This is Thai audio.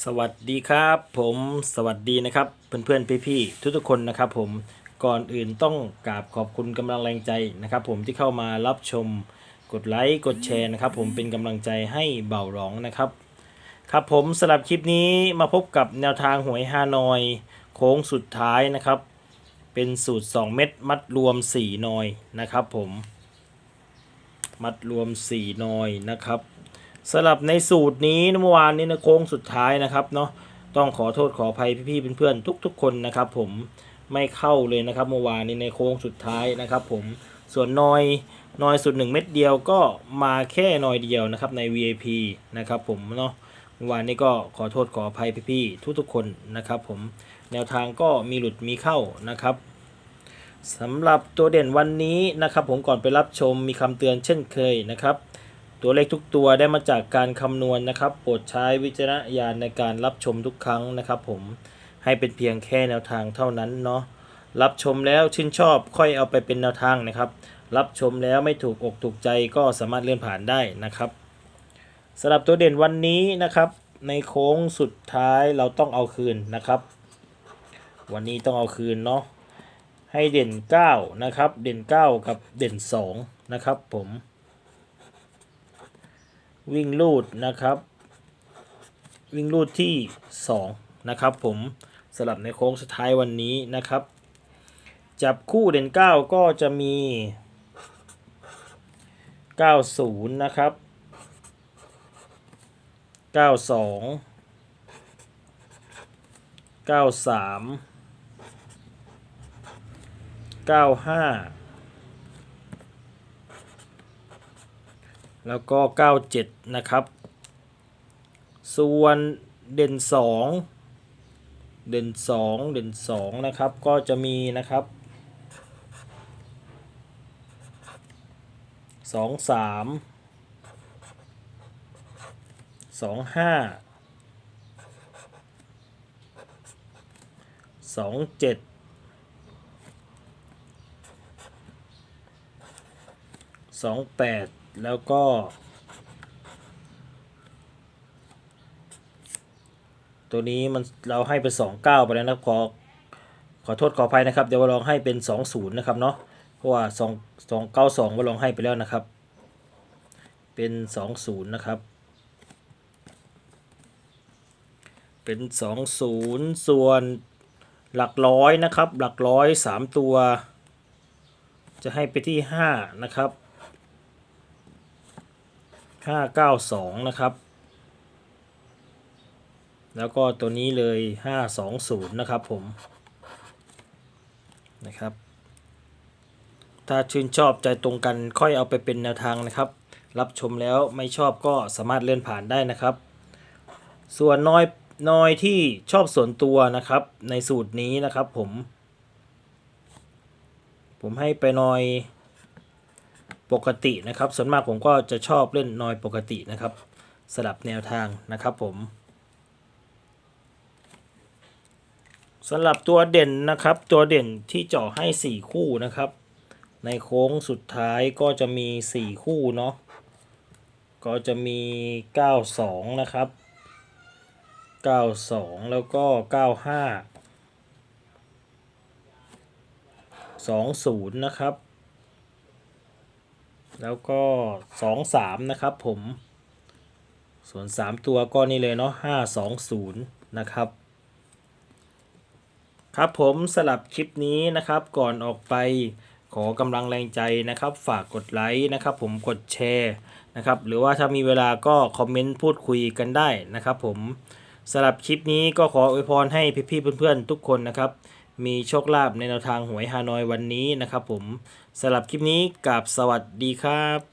สวัสดีครับ ผมสวัสดีนะครับ เพื่อนๆพี่ๆทุกๆคนนะครับ ผมก่อนอื่นต้องกราบขอบคุณกำลังแรงใจนะครับ ผมที่เข้ามารับชมกดไลค์กดแชร์นะครับ ผมเป็นกำลังใจให้เบาหลองนะครับ ครับผมสำหรับคลิปนี้มาพบกับแนวทางหวยฮานอย โค้งสุดท้ายนะครับ เป็นสูตร 2 เม็ดมัดรวม 4นอยนะครับ ผม มัดรวม 4นอยนะครับ สำหรับในสูตรนี้เมื่อวานนี้นะโค้งสุดท้ายนะครับเนาะต้องขอโทษขออภัยพี่ๆเพื่อนๆทุก ๆ คนนะครับ ผมไม่เข้าเลยนะครับเมื่อวานนี้ในโค้งสุดท้ายนะครับ ผมส่วนนอยนอยสุดหนึ่งเม็ดเดียวก็มาแค่นอยเดียวนะครับใน VIP นะครับ ผมเนาะเมื่อวานนี้ก็ขอโทษขออภัยพี่ๆทุกๆคนนะครับ ผมแนวทางก็มีหลุดมีเข้านะครับสำหรับตัวเด่นวันนี้นะครับ ผมก่อนไปรับชมมีคำเตือนเช่นเคยนะครับ ตัวเลขทุกตัวได้มาจากการคำนวณนะครับ โปรดใช้วิจารณญาณในการรับชมทุกครั้งนะครับ ผมให้เป็นเพียงแค่แนวทางเท่านั้นเนาะรับชมแล้วชื่นชอบค่อยเอาไปเป็นแนวทางนะครับ รับชมแล้วไม่ถูกอกถูกใจก็สามารถเลื่อนผ่านได้นะครับสำหรับตัวเด่นวันนี้นะครับ ในโค้งสุดท้ายเราต้องเอาคืนนะครับ วันนี้ต้องเอาคืนเนาะให้เด่น 9 นะครับ เด่น 9 กับเด่น 2 นะครับผม วิ่งลูดนะครับ วิ่งลูดที่ 2 นะครับผมสลับในโค้งสุดท้ายวันนี้นะครับ จับคู่เด่น 9 ก็จะมี 90 นะครับ 92 93 95 แล้วก็ 97 นะครับ ส่วนเด่น 2 เด่น 2 เด่น 2 นะครับ ก็จะมีนะครับ 2 3 2 5 2 7 2 8แแล้วก็ ตัวนี้มันเราให้เป็นสองเก้าไปแล้วนะครับขอขอโทษขออภัยนะครับ เดี๋ยวเราลองให้เป็นสองศูนย์นะครับเนาะเพราะว่าสองสองเก้าสองก็ลองให้ไปแล้วนะครับ เป็นสองศูนย์นะครับ เป็นสองศูนย์ส่วนหลักร้อยนะครับ หลักร้อยสามตัว จะให้ไปที่ห้านะครับ ห้าเก้าสองนะครับ แล้วก็ตัวนี้เลย 520 นะครับผม นะครับ ถ้าชื่นชอบใจตรงกันค่อยเอาไปเป็นแนวทางนะครับ รับชมแล้วไม่ชอบก็สามารถเลื่อนผ่านได้นะครับ ส่วนน้อยน้อยที่ชอบส่วนตัวนะครับ ในสูตรนี้นะครับผม ผมให้ไปน้อย ปกตินะครับ ส่วนมากผมก็จะชอบเล่นนอยปกตินะครับ สลับแนวทางนะครับผมสำหรับตัวเด่นนะครับ ตัวเด่นที่เจาะให้ 4 คู่นะครับ ในโค้งสุดท้ายก็จะมี 4 คู่เนาะก็จะมี 92 นะครับ 92 แล้วก็ 95 20 นะครับ แล้วก็23นะครับผม ส่วน3ตัวก็นี่เลยเนาะ520นะครับ ครับผมสลับคลิปนี้นะครับก่อนออกไปขอกำลังแรงใจนะครับ ฝากกดไลค์นะครับผมกดแชร์นะครับ หรือว่าถ้ามีเวลาก็คอมเมนต์พูดคุยกันได้นะครับผมสลับคลิปนี้ก็ขออวยพรให้พี่ๆเพื่อนๆทุกคนนะครับ มีโชคลาภในแนวทางหวยฮานอยวันนี้นะครับผมสำหรับคลิปนี้กับสวัสดีครับ